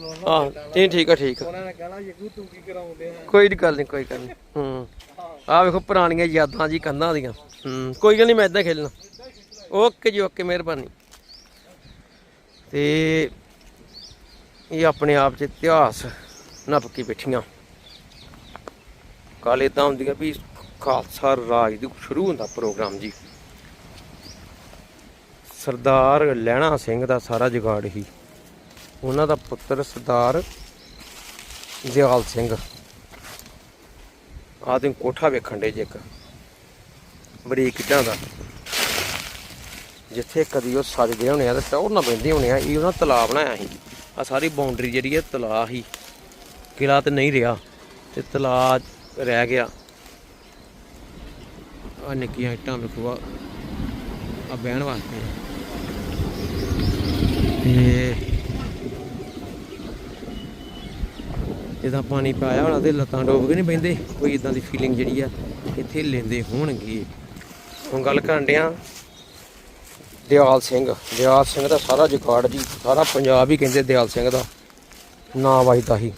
ਹਾਂ ਇਹ ਠੀਕ ਆ ਠੀਕ ਆ। ਉਹਨਾਂ ਨੇ ਕਹਿਣਾ ਯਗੂ ਤੂੰ ਕੀ ਕਰਾਉਂਦੇ ਆ? ਕੋਈ ਗੱਲ ਨਹੀਂ ਕੋਈ ਗੱਲ ਨਹੀਂ ਹੂੰ। ਆ ਵੇਖੋ ਪੁਰਾਣੀਆਂ ਯਾਦਾਂ ਜੀ ਕੰਧਾਂ ਦੀਆਂ। ਹੂੰ ਕੋਈ ਗੱਲ ਨਹੀਂ ਮੈਂ ਇਦਾਂ ਖੇਲਣਾ। ਓਕੇ ਜੀ ਓਕੇ ਮਿਹਰਬਾਨੀ। ਤੇ ਇਹ ਆਪਣੇ ਆਪ ਚ ਇਤਿਹਾਸ ਨਪਕੀ ਬੈਠੀਆਂ। ਕੱਲ ਇਦਾਂ ਹੁੰਦੀਆਂ ਵੀ ਖਾਲਸਾ ਰਾਜ ਦੀ ਸ਼ੁਰੂ ਹੁੰਦਾ ਪ੍ਰੋਗਰਾਮ ਜੀ। ਸਰਦਾਰ ਲਹਿਣਾ ਸਿੰਘ ਦਾ ਸਾਰਾ ਜੁਗਾੜ ਹੀ। ਉਹਨਾਂ ਦਾ ਪੁੱਤਰ ਸਰਦਾਰ ਦਿਆਲ ਸਿੰਘ। ਆਹ ਤੁਸੀਂ ਕੋਠਾ ਵੇਖਣ ਦੇ ਜੇ ਇੱਕ। ਬਰੀਕ ਇੱਟਾਂ ਦਾ। ਜਿੱਥੇ ਕਦੀ ਉਹ ਸਜਦੇ ਹੋਣੇ ਆ ਤੇ ਟੌਰ ਨਾ ਪੈਂਦੇ ਹੋਣੇ ਆ, ਇਹ ਉਹਨਾਂ ਤਲਾਬ ਬਣਾਇਆ ਸੀ। ਆ ਸਾਰੀ ਬਾਉਂਡਰੀ ਜਿਹੜੀ ਹੈ ਤਲਾਬ ਹੀ। ਕਿਲਾ ਤੇ ਨਹੀਂ ਰਿਹਾ ਤੇ ਤਲਾ ਰਹਿ ਗਿਆ। ਆ ਨਿੱਕੀਆਂ ਇੱਟਾਂ ਵੇਖੋ ਆ ਆ ਬਹਿਣ ਵਾਸਤੇ। ਤੇ ਜਿੱਦਾਂ ਪਾਣੀ ਪਾਇਆ ਹੋਣਾ ਤੇ ਲੱਤਾਂ ਡੋਬ ਕੇ ਨਹੀਂ ਬੈਂਦੇ ਕੋਈ ਇਦਾਂ ਦੀ ਫੀਲਿੰਗ ਜਿਹੜੀ ਆ, ਇੱਥੇ ਲੈਂਦੇ ਹੋਣਗੇ। ਹੁਣ ਗੱਲ ਕਰਨ ਡਿਆ, ਦਿਆਲ ਸਿੰਘ। ਦਿਆਲ ਸਿੰਘ ਦਾ ਸਾਰਾ ਜੁਗਾੜ ਜੀ, ਸਾਰਾ ਪੰਜਾਬ ਹੀ ਕਹਿੰਦੇ ਦਿਆਲ ਸਿੰਘ ਦਾ ਨਾਂ ਵੱਜਦਾ ਸੀ।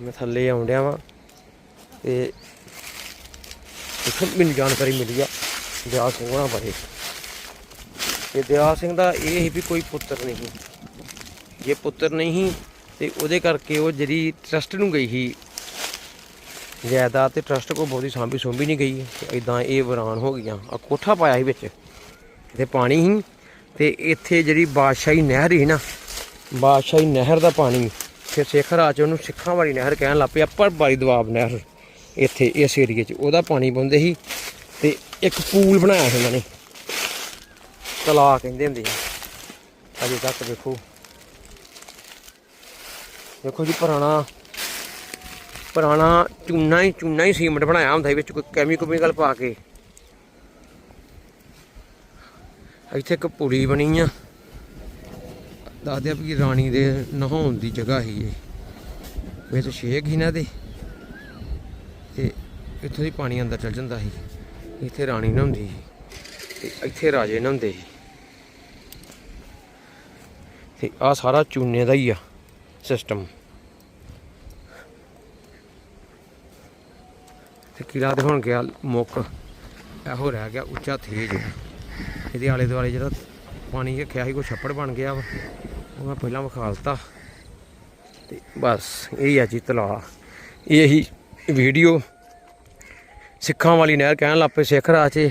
ਮੈਂ ਥੱਲੇ ਆਉਣ ਡਿਆ ਵਾਂ ਤੇ ਇੱਥੇ ਮੈਨੂੰ ਜਾਣਕਾਰੀ ਮਿਲੀ ਆ ਦਿਆਲ ਸਿੰਘ ਹੋਣਾ ਬਾਰੇ। ਤੇ ਦਿਆਲ ਸਿੰਘ ਦਾ ਇਹ ਸੀ ਵੀ ਕੋਈ ਪੁੱਤਰ ਨਹੀਂ ਜੇ ਪੁੱਤਰ ਨਹੀਂ ਤੇ ਉਹਦੇ ਕਰਕੇ ਉਹ ਜਿਹੜੀ ਟਰਸਟ ਨੂੰ ਗਈ ਸੀ। ਜਾਇਦਾਦ ਤੇ ਟਰਸਟ ਕੋ ਬਹੁਤੀ ਸਾਂਭੀ ਸੁੰਭੀ ਨਹੀਂ ਗਈ। ਇਦਾਂ ਇਹ ਵੀਰਾਨ ਹੋ ਗਈਆਂ। ਆ ਕੋਠਾ ਪਾਇਆ ਸੀ ਵਿੱਚ। ਤੇ ਪਾਣੀ ਸੀ। ਤੇ ਇੱਥੇ ਜਿਹੜੀ ਬਾਦਸ਼ਾਹੀ ਨਹਿਰ ਸੀ ਨਾ, ਬਾਦਸ਼ਾਹੀ ਨਹਿਰ ਦਾ ਪਾਣੀ। ਫਿਰ ਸਿੱਖ ਰਾਜ 'ਚ ਉਹਨੂੰ ਸਿੱਖਾਂ ਵਾਲੀ ਨਹਿਰ ਕਹਿਣ ਲੱਗ ਪਏ ਪਰ ਬਾਈ ਦਵਾਬ ਨਹਿਰ ਇੱਥੇ, ਇਸ ਏਰੀਏ 'ਚ। ਉਹਦਾ ਪਾਣੀ ਪਾਉਂਦੇ ਸੀ ਤੇ ਇੱਕ ਪੂਲ ਬਣਾਇਆ ਸੀ ਉਹਨਾਂ ਨੇ। ਤਲਾ ਕਹਿੰਦੇ ਹੁੰਦੇ ਸੀ ਅਜੇ ਤੱਕ ਦੇਖੋ ਦੇਖੋ ਜੀ ਪੁਰਾਣਾ ਪੁਰਾਣਾ ਚੂਨਾ ਹੀ ਚੂਨਾ ਹੀ ਸੀਮਟ ਬਣਾਇਆ ਹੁੰਦਾ ਸੀ ਵਿੱਚ ਕੋਈ ਕੈਮੀਕਲ ਪਾ ਕੇ। ਇੱਥੇ ਇੱਕ ਪੁੜੀ ਬਣੀ ਆ। ਦੱਸਦੇ ਆ ਵੀ ਰਾਣੀ ਦੇ ਨਹਾਉਣ ਦੀ ਜਗ੍ਹਾ ਸੀ ਇਹ। ਵਿੱਚ ਛੇਕ ਹੀ ਨਾ ਦੇ। ਤੇ ਇੱਥੋਂ ਦੀ ਪਾਣੀ ਅੰਦਰ ਚਲ ਜਾਂਦਾ ਸੀ। ਇੱਥੇ ਰਾਣੀ ਨਹਾਉਂਦੀ ਸੀ ਤੇ ਇੱਥੇ ਰਾਜੇ ਨਹਾਉਂਦੇ ਸੀ। ਤੇ ਆ ਸਾਰਾ ਚੂਨੇ ਦਾ ਹੀ ਆ। ਸਿਸਟਮ। ਤੇ ਕਿਲਾ ਤੇ ਹੁਣ ਗਿਆ ਮੁੱਕ। ਇਹੋ ਰਹਿ ਗਿਆ ਉੱਚਾ ਥੇਜ ਇਹਦੇ ਆਲੇ ਦੁਆਲੇ ਜਿਹੜਾ ਪਾਣੀ ਰੱਖਿਆ ਸੀ, ਕੋਈ ਛੱਪੜ ਬਣ ਗਿਆ ਵਾ। ਉਹ ਮੈਂ ਪਹਿਲਾਂ ਵਿਖਾ ਦਿੱਤਾ। ਤੇ ਬਸ, ਇਹ ਆ ਜੀ ਤਲਾ ਇਹ ਹੀ ਵੀਡੀਓ ਸਿੱਖਾਂ ਵਾਲੀ ਨਹਿਰ ਕਹਿਣ ਲੱਪੇ ਸਿੱਖ ਰਾਜ 'ਚ।